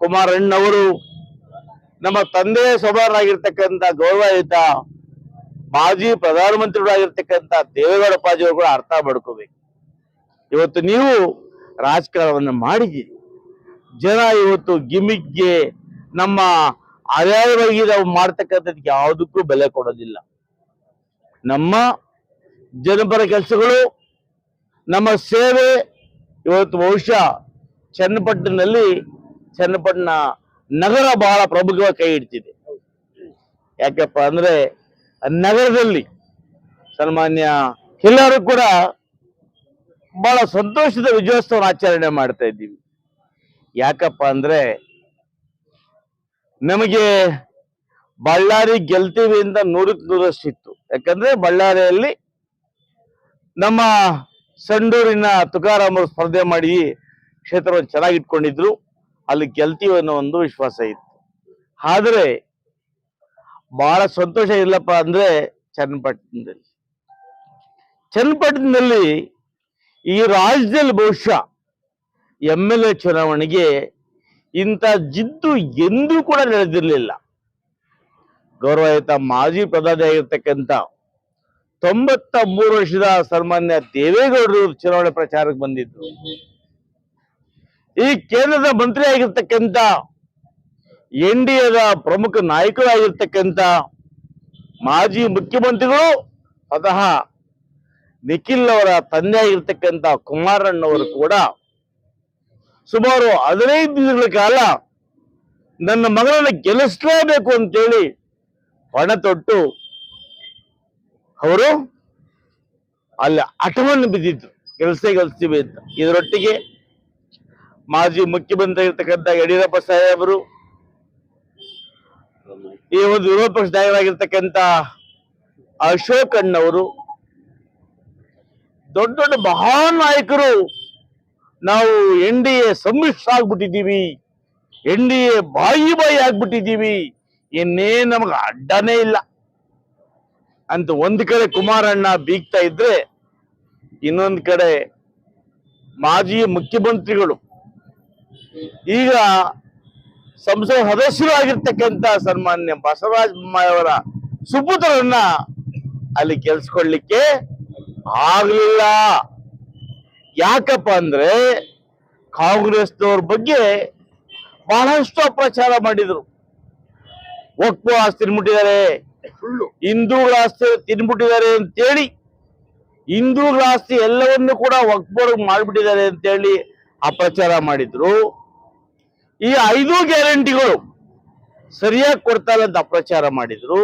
ಕುಮಾರಣ್ಣವರು ನಮ್ಮ ತಂದೆ ಸೋದರರಾಗಿರ್ತಕ್ಕಂಥ ಗೌರವಯುತ ಮಾಜಿ ಪ್ರಧಾನಮಂತ್ರಿಗಳಾಗಿರ್ತಕ್ಕಂಥ ದೇವೇಗೌಡ ಪಾಜಿಯವರು ಕೂಡ ಅರ್ಥ ಮಾಡ್ಕೋಬೇಕು. ಇವತ್ತು ನೀವು ರಾಜಕಾರಣವನ್ನು ಮಾಡಿದ್ದೀರಿ. ಜನ ಇವತ್ತು ಗಿಮಿಕ್ಗೆ ನಮ್ಮ ಆದಾಯವಾಗಿ ನಾವು ಮಾಡ್ತಕ್ಕಂಥದ್ದಕ್ಕೆ ಯಾವುದಕ್ಕೂ ಬೆಲೆ ಕೊಡೋದಿಲ್ಲ. ನಮ್ಮ ಜನಪರ ಕೆಲಸಗಳು, ನಮ್ಮ ಸೇವೆ ಇವತ್ತು ಬಹುಶಃ ಚನ್ನಪಟ್ಟಣದಲ್ಲಿ ಚನ್ನಪಟ್ಟಣ ನಗರ ಬಹಳ ಪ್ರಮುಖವಾಗಿ ಕೈ ಹಿಡ್ತಿದೆ. ಯಾಕಪ್ಪ ಅಂದ್ರೆ ನಗರದಲ್ಲಿ ಸನ್ಮಾನ್ಯ ಎಲ್ಲರೂ ಕೂಡ ಬಹಳ ಸಂತೋಷದ ವಿಜಯೋತ್ಸವ ಆಚರಣೆ ಮಾಡ್ತಾ ಇದ್ದೀವಿ. ಯಾಕಪ್ಪ ಅಂದ್ರೆ ನಮಗೆ ಬಳ್ಳಾರಿ ಗೆಲ್ತೀವಿ ಅಂತ ನೂರಕ್ಕೆ ನೂರಷ್ಟಿತ್ತು ಯಾಕಂದ್ರೆ ಬಳ್ಳಾರಿಯಲ್ಲಿ ನಮ್ಮ ಸಂಡೂರಿನ ತುಕಾರಾಮರು ಸ್ಪರ್ಧೆ ಮಾಡಿ ಕ್ಷೇತ್ರವನ್ನು ಚೆನ್ನಾಗಿ ಇಟ್ಕೊಂಡಿದ್ರು. ಅಲ್ಲಿ ಗೆಲ್ತೀವಿ ಅನ್ನೋ ಒಂದು ವಿಶ್ವಾಸ ಇತ್ತು. ಆದರೆ ಬಹಳ ಸಂತೋಷ ಇಲ್ಲಪ್ಪ ಅಂದ್ರೆ ಚನ್ನಪಟ್ಟಣದಲ್ಲಿ. ಚನ್ನಪಟ್ಟಣದಲ್ಲಿ ಈ ರಾಜ್ಯದಲ್ಲಿ ಬಹುಶಃ ಎಂ ಎಲ್ ಎ ಚುನಾವಣೆಗೆ ಇಂಥ ಜಿದ್ದು ಎಂದೂ ಕೂಡ ನಡೆದಿರಲಿಲ್ಲ. ಗೌರವಯುತ ಮಾಜಿ ಪ್ರಧಾನಿ ಆಗಿರ್ತಕ್ಕಂಥ ತೊಂಬತ್ತ ಮೂರು ವರ್ಷದ ಸನ್ಮಾನ್ಯ ದೇವೇಗೌಡರು ಚುನಾವಣೆ ಪ್ರಚಾರಕ್ಕೆ ಬಂದಿದ್ರು. ಈ ಕೇಂದ್ರದ ಮಂತ್ರಿ ಆಗಿರ್ತಕ್ಕಂಥ ಎನ್ ಡಿ ಎದ ಪ್ರಮುಖ ನಾಯಕರಾಗಿರ್ತಕ್ಕಂಥ ಮಾಜಿ ಮುಖ್ಯಮಂತ್ರಿಗಳು, ಸ್ವತಃ ನಿಖಿಲ್ ಅವರ ತಂದೆ ಆಗಿರ್ತಕ್ಕಂಥ ಕುಮಾರಣ್ಣವರು ಕೂಡ ಸುಮಾರು ಹದಿನೈದು ದಿನಗಳ ಕಾಲ ನನ್ನ ಮಗಳನ್ನ ಗೆಲ್ಲಿಸಲೇಬೇಕು ಅಂತೇಳಿ ಪಣ ತೊಟ್ಟು ಅವರು ಅಲ್ಲಿ ಹಠವನ್ನು ಬಿದ್ದಿದ್ರು. ಕೆಲಸ ಗೆಲ್ಸ್ತೀವಿ ಅಂತ. ಇದರೊಟ್ಟಿಗೆ ಮಾಜಿ ಮುಖ್ಯಮಂತ್ರಿ ಯಡಿಯೂರಪ್ಪ ಸಾಹೇಬರು, ಈ ಒಂದು ವಿರೋಧ ಪಕ್ಷ ನಾಯಕರಾಗಿರ್ತಕ್ಕಂಥ ಅಶೋಕ್ ಅಣ್ಣವರು, ದೊಡ್ಡ ದೊಡ್ಡ ಮಹಾನ್ ನಾಯಕರು, ನಾವು ಎನ್ ಡಿ ಎ ಸಮ್ಮಿಶ್ರ ಆಗ್ಬಿಟ್ಟಿದ್ದೀವಿ, ಎನ್ ಡಿ ಎ ಬಾಯಿ ಬಾಯಿ ಆಗ್ಬಿಟ್ಟಿದ್ದೀವಿ, ಇನ್ನೇ ನಮಗ ಅಡ್ಡನೇ ಇಲ್ಲ. ಅಂತ ಒಂದು ಕಡೆ ಕುಮಾರಣ್ಣ ಬೀಗ್ತಾ ಇದ್ರೆ, ಇನ್ನೊಂದು ಕಡೆ ಮಾಜಿ ಮುಖ್ಯಮಂತ್ರಿಗಳು ಈಗ ಸಂಸದ ಸದಸ್ಯರು ಆಗಿರ್ತಕ್ಕಂಥ ಸನ್ಮಾನ್ಯ ಬಸವರಾಜ ಬೊಮ್ಮಾಯಿಯವರ ಸುಪುತ್ರರನ್ನ ಅಲ್ಲಿ ಕೆಲ್ಸ್ಕೊಳ್ಲಿಕ್ಕೆ ಆಗಲಿಲ್ಲ. ಯಾಕಪ್ಪ ಅಂದ್ರೆ ಕಾಂಗ್ರೆಸ್ನವ್ರ ಬಗ್ಗೆ ಬಹಳಷ್ಟು ಅಪ್ರಚಾರ ಮಾಡಿದ್ರು. ಒಕ್ಕು ಆಸ್ತಿ ತಿನ್ಬಿಟ್ಟಿದ್ದಾರೆ. ಹಿಂದೂಗಳ ಆಸ್ತಿ ತಿನ್ಬಿಟ್ಟಿದ್ದಾರೆ ಅಂತೇಳಿ. ಹಿಂದೂಗಳ ಆಸ್ತಿ ಎಲ್ಲವನ್ನೂ ಕೂಡ ಒಕ್ಬೋರ್ಗ್ ಮಾಡ್ಬಿಟ್ಟಿದ್ದಾರೆ ಅಂತೇಳಿ ಅಪ್ರಚಾರ ಮಾಡಿದ್ರು. ಈ ಐದು ಗ್ಯಾರಂಟಿಗಳು ಸರಿಯಾಗಿ ಕೊಡ್ತಾ ಅಂತ ಅಪ್ರಚಾರ ಮಾಡಿದ್ರು.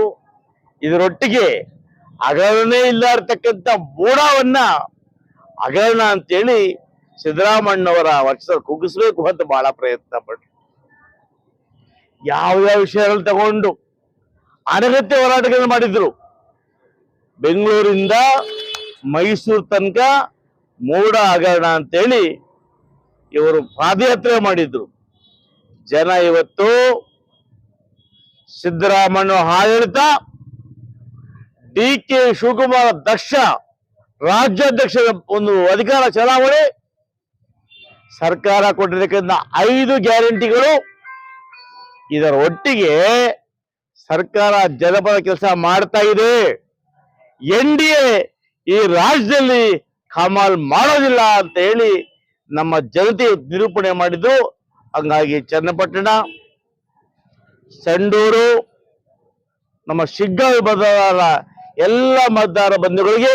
ಇದರೊಟ್ಟಿಗೆ ಹಗರಣೆ ಇಲ್ಲ ಇರ್ತಕ್ಕಂಥ ಮೋಡವನ್ನ ಹಗರಣ ಅಂತೇಳಿ ಸಿದ್ದರಾಮಣ್ಣವರ ವರ್ಷ ಕುಗ್ಗಿಸ್ಬೇಕು ಅಂತ ಬಹಳ ಪ್ರಯತ್ನ ಯಾವ ಯಾವ ವಿಷಯಗಳು ತಗೊಂಡು ಅನಗತ್ಯ ಹೋರಾಟಗಳನ್ನು ಮಾಡಿದ್ರು. ಬೆಂಗಳೂರಿಂದ ಮೈಸೂರು ತನಕ ಮೋಡ ಹಗರಣ ಅಂತೇಳಿ ಇವರು ಪಾದಯಾತ್ರೆ ಮಾಡಿದ್ರು. ಜನ ಇವತ್ತು ಸಿದ್ದರಾಮಣ್ಣ ಆಡಳಿತ ಡಿ ಕೆ ಶಿವಕುಮಾರ್ ದಕ್ಷ ರಾಜ್ಯಾಧ್ಯಕ್ಷರ ಒಂದು ಅಧಿಕಾರ ಚಲಾವಣೆ, ಸರ್ಕಾರ ಕೊಟ್ಟಿರ್ತಕ್ಕಂಥ ಐದು ಗ್ಯಾರಂಟಿಗಳು. ಇದರ ಒಟ್ಟಿಗೆ ಸರ್ಕಾರ ಜನಪದ ಕೆಲಸ ಮಾಡ್ತಾ ಇದೆ. ಎನ್ ಡಿ ಎ ಈ ರಾಜ್ಯದಲ್ಲಿ ಕಮಾಲ್ ಮಾಡೋದಿಲ್ಲ ಅಂತ ಹೇಳಿ ನಮ್ಮ ಜನತೆ ನಿರೂಪಣೆ ಮಾಡಿದ್ದು ಹಂಗಾಗಿ ಚನ್ನಪಟ್ಟಣ, ಸಂಡೂರು, ನಮ್ಮ ಶಿಗ್ಗಾವಿ ಮತದಾರ ಎಲ್ಲ ಮತದಾರ ಬಂಧುಗಳಿಗೆ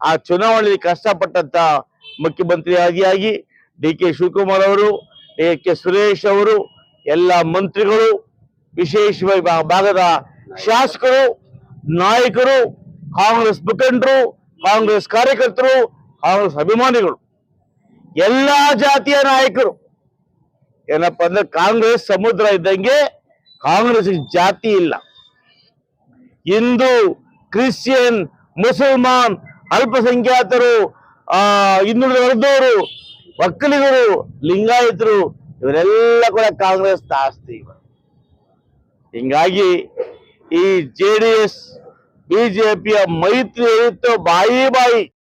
ಆ ಚುನಾವಣೆಯಲ್ಲಿ ಕಷ್ಟಪಟ್ಟಂತ ಮುಖ್ಯಮಂತ್ರಿ ಆಗಿ ಡಿ ಕೆ ಶಿವಕುಮಾರ್ ಅವರು, ಡಿ ಕೆ ಸುರೇಶ್ ಅವರು, ಎಲ್ಲ ಮಂತ್ರಿಗಳು, ವಿಶೇಷವಾಗಿ ಭಾಗದ ಶಾಸಕರು, ನಾಯಕರು, ಕಾಂಗ್ರೆಸ್ ಮುಖಂಡರು, ಕಾಂಗ್ರೆಸ್ ಕಾರ್ಯಕರ್ತರು, ಕಾಂಗ್ರೆಸ್ ಅಭಿಮಾನಿಗಳು, ಎಲ್ಲ ಜಾತಿಯ ನಾಯಕರು ಏನಪ್ಪಾ ಅಂದ್ರೆ ಕಾಂಗ್ರೆಸ್ ಸಮುದ್ರ ಇದ್ದಂಗೆ ಕಾಂಗ್ರೆಸ್ ಜಾತಿ ಇಲ್ಲ ಹಿಂದೂ, ಕ್ರಿಶ್ಚಿಯನ್, ಮುಸಲ್ಮಾನ್, ಅಲ್ಪಸಂಖ್ಯಾತರು, ಆ, ಇನ್ನುಳಿದ ವರ್ಗದವರು, ಒಕ್ಕಲಿಗರು, ಲಿಂಗಾಯತರು, ಇವರೆಲ್ಲ ಕೂಡ ಕಾಂಗ್ರೆಸ್ ಆಸ್ತಿ. ಹಿಂಗಾಗಿ ಈ ಜೆ ಡಿ ಎಸ್ ಬಿಜೆಪಿಯ ಮೈತ್ರಿ ಇತ್ತು ಬಾಯಿ ಬಾಯಿ